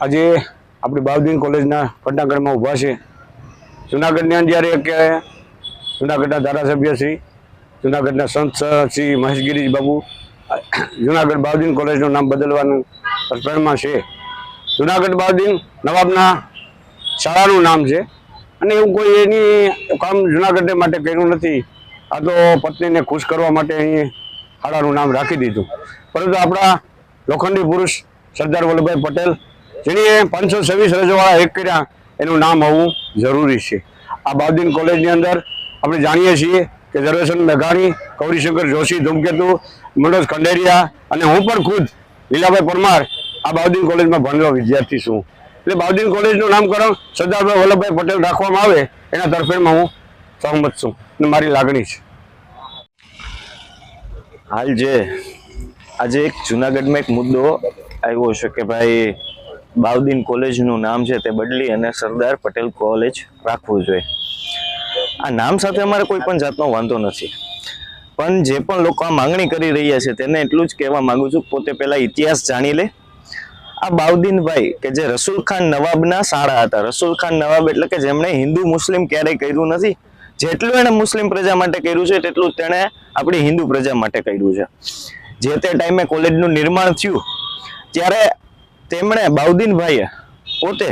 આજે આપણી બાવદીન કોલેજના પટનાગઢમાં ઊભા છે. જુનાગઢની અંદર એક, જુનાગઢના ધારાસભ્ય શ્રી, જુનાગઢના સંત શ્રી મહેશગીરી બાબુ, જુનાગઢ બાવદીન કોલેજનું નામ બદલવાનું પ્રકરણમાં છે. જુનાગઢ બાવદીન નવાબના શાળાનું નામ છે. અને એવું કોઈ એની કામ જુનાગઢ માટે કર્યું નથી. આ તો પત્નીને ખુશ કરવા માટે અહીં શાળાનું નામ રાખી દીધું. પરંતુ આપણા લોખંડી પુરુષ સરદાર વલ્લભભાઈ પટેલ જેણીએ પાંચસો છવ્વીસ રજવાળા એક કર્યા. એનું નામ હોવું જરૂરી છે. આ બાવદીન કોલેજની અંદર આપણે જાણીએ છીએ કે દર્શન મેઘાણી ગૌરીશંકર જોશી, ધૂમકેતુ મનોજ ખંડેરિયા અને હું પણ ખુદ લીલાભાઈ પરમાર આ બાવદીન કોલેજમાં ભણેલો વિદ્યાર્થી છું. એટલે બાવદીન કોલેજનું નામકરણ સરદારભાઈ વલ્લભભાઈ પટેલ રાખવામાં આવે, એના તરફેણમાં હું સહમત છું અને મારી લાગણી છે. હાલ જે આજે એક જુનાગઢમાં એક મુદ્દો આવ્યો છે કે ભાઈ બાવદીન કોલેજનું નામ છે તે બદલી અને સરદાર પટેલ કોલેજ રાખવું જોઈએ. આ નામ સાથે અમારે કોઈ પણ જાતનો વાંધો નથી. પણ જે પણ લોકો આ માંગણી કરી રહ્યા છે તેને એટલું જ કહેવા માંગુ છું, પોતે પહેલા ઇતિહાસ જાણી લે. આ બાઉદ્દીનભાઈ કે જે રસુલ ખાન નવાબના શાળા હતા. રસુલ ખાન નવાબ એટલે કે જેમણે હિન્દુ મુસ્લિમ ક્યારેય કર્યું નથી. જેટલું એણે મુસ્લિમ પ્રજા માટે કર્યું છે, તેટલું તેણે આપણી હિન્દુ પ્રજા માટે કર્યું છે. જે તે ટાઈમે કોલેજનું નિર્માણ થયું, ત્યારે તેમણે બાઉદ્દીનભાઈએ પોતે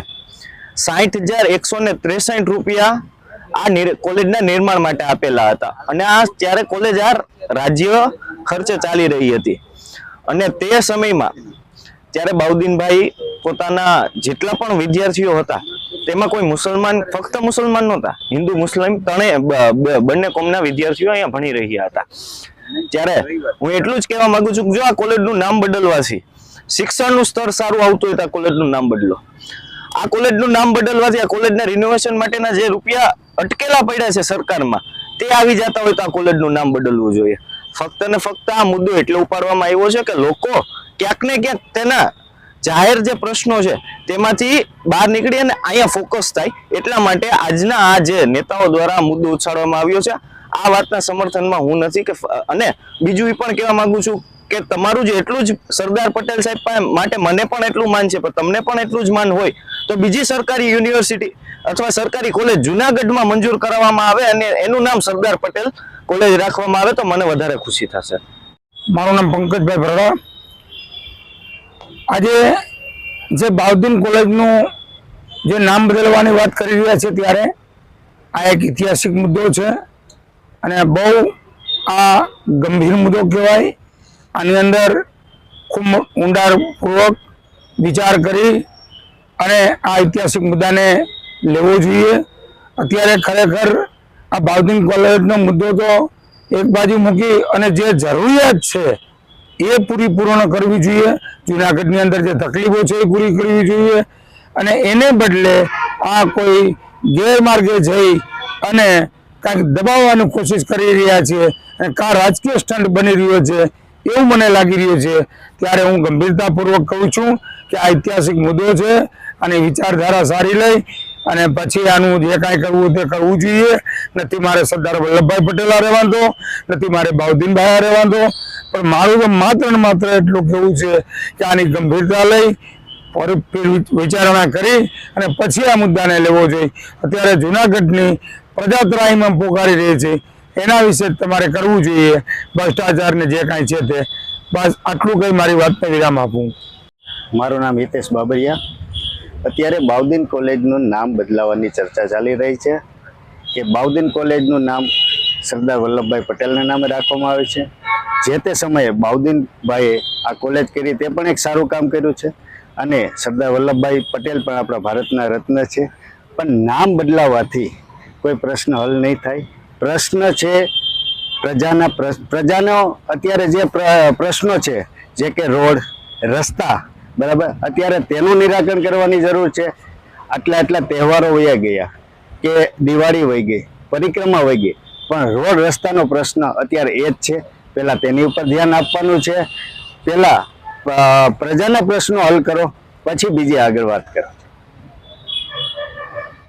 સાઠ હજાર એકસો ને ત્રેસઠ રૂપિયા આ કોલેજના નિર્માણ માટે આપેલા હતા. અને આ ત્યારે કોલેજ આ રાજ્ય ખર્ચે ચાલી રહી હતી. અને તે સમયમાં ત્યારે બાઉદ્દીનભાઈ પોતાના જેટલા પણ વિદ્યાર્થીઓ હતા, તેમાં કોઈ મુસલમાન, ફક્ત મુસલમાન નહોતા, હિન્દુ, મુસ્લિમ ત્રણે બંને કોમના વિદ્યાર્થીઓ અહીંયા ભણી રહ્યા હતા. ત્યારે હું એટલું જ કહેવા માંગુ છું કે જો આ કોલેજનું નામ બદલવાથી શિક્ષણનું સ્તર સારું આવતું હોય તો આ કોલેજનું નામ બદલો. આ કોલેજનું નામ બદલવાથી આ કોલેજના રિનોવેશન માટેના જે રૂપિયા અટકેલા પડ્યા છે સરકારમાં, તે આવી જતા હોય તો આ કોલેજનું નામ બદલવું જોઈએ. ફક્ત ને ફક્ત આ મુદ્દો એટલે ઉપાડવામાં આવ્યો છે કે લોકો ક્યાંક ને ક્યાંક તેના જાહેર જે પ્રશ્નો છે, તેમાંથી બહાર નીકળી અને અહીંયા ફોકસ થાય. એટલા માટે આજના આ જે નેતાઓ દ્વારા મુદ્દો ઉછાળવામાં આવ્યો છે. આ વાતના સમર્થનમાં હું નથી કે અને બીજું એ પણ કહેવા માંગુ છું કે તમારું જ એટલું જ સરદાર પટેલ સાહેબ માટે મને પણ એટલું માન છે, પણ તમને પણ એટલું જ માન હોય, તો બીજી સરકારી યુનિવર્સિટી અથવા સરકારી કોલેજ જુનાગઢમાં મંજૂર કરવામાં આવે અને એનું નામ સરદાર પટેલ કોલેજ રાખવામાં આવે, તો મને વધારે ખુશી થશે. મારું નામ પંકજભાઈ ભરડા. આજે જે બાઉદ્દીન કોલેજનું જે નામ બદલવાની વાત કરી રહ્યા છે ત્યારે આ એક ઐતિહાસિક મુદ્દો છે અને બહુ આ ગંભીર મુદ્દો કહેવાય. આની અંદર ખૂબ ઊંડાણપૂર્વક વિચાર કરી અને આ ઐતિહાસિક મુદ્દાને લેવો જોઈએ. અત્યારે ખરેખર આ બાઉદ્દીન કોલેજનો મુદ્દો તો એક બાજુ મૂકી અને જે જરૂરિયાત છે એ પૂરી પૂર્ણ કરવી જોઈએ. જુનાગઢની અંદર જે તકલીફો છે એ પૂરી કરવી જોઈએ અને એને બદલે આ કોઈ ગેરમાર્ગે જઈ અને કાંઈક દબાવવાની કોશિશ કરી રહ્યા છે અને કાં રાજકીય સ્ટન્ટ બની રહ્યો છે એવું મને લાગી રહ્યું છે. ત્યારે હું ગંભીરતાપૂર્વક કહું છું કે આ ઐતિહાસિક મુદ્દો છે અને વિચારધારા સારી લઈ અને પછી આનું જે કાંઈ કરવું તે કરવું જોઈએ. નથી મારે સરદાર વલ્લભભાઈ પટેલ હારે વાંધો નથી મારે બાઉદ્દીનભાઈ હારે વાંધો પણ મારું તો માત્ર ને માત્ર એટલું કહેવું છે કે આની ગંભીરતા લઈ વિચારણા કરી અને પછી આ મુદ્દાને લેવો જોઈએ. અત્યારે જુનાગઢની પ્રજા પોકારી રહી છે. એના વિશે તમારે કરવું જોઈએ, ભ્રષ્ટાચારને જે કાંઈ છે તે. બસ આટલું કંઈ મારી વાતને વિરામ આપું. મારું નામ હિતેશ બાબરિયા. અત્યારે બાઉદીન કોલેજનું નામ બદલાવાની ચર્ચા ચાલી રહી છે. કે બાઉદીન કોલેજનું નામ સરદાર વલ્લભભાઈ પટેલના નામે રાખવામાં આવે છે. જે તે સમયે બાઉદીનભાઈએ આ કોલેજ કરી તે પણ એક સારું કામ કર્યું છે. અને સરદાર વલ્લભભાઈ પટેલ પણ આપણા ભારતના રત્ન છે. પણ નામ બદલાવાથી કોઈ પ્રશ્ન હલ નહીં થાય. પ્રશ્ન છે પ્રજાના પ્રજાનો અત્યારે જે પ્ર- પ્રશ્નો છે, જે કે રોડ, રસ્તા, બરાબર? અત્યારે તેનું નિરાકરણ કરવાની જરૂર છે. આટલા આટલા તહેવારો વયા ગયા કે દિવાળી વહી ગઈ, પરિક્રમા વહી ગઈ. પણ રોડ રસ્તાનો પ્રશ્ન અત્યારે એ જ છે. પહેલાં તેની ઉપર ધ્યાન આપવાનું છે. પહેલાં પ્રજાના પ્રશ્નો હલ કરો, પછી બીજી આગળ વાત કરો.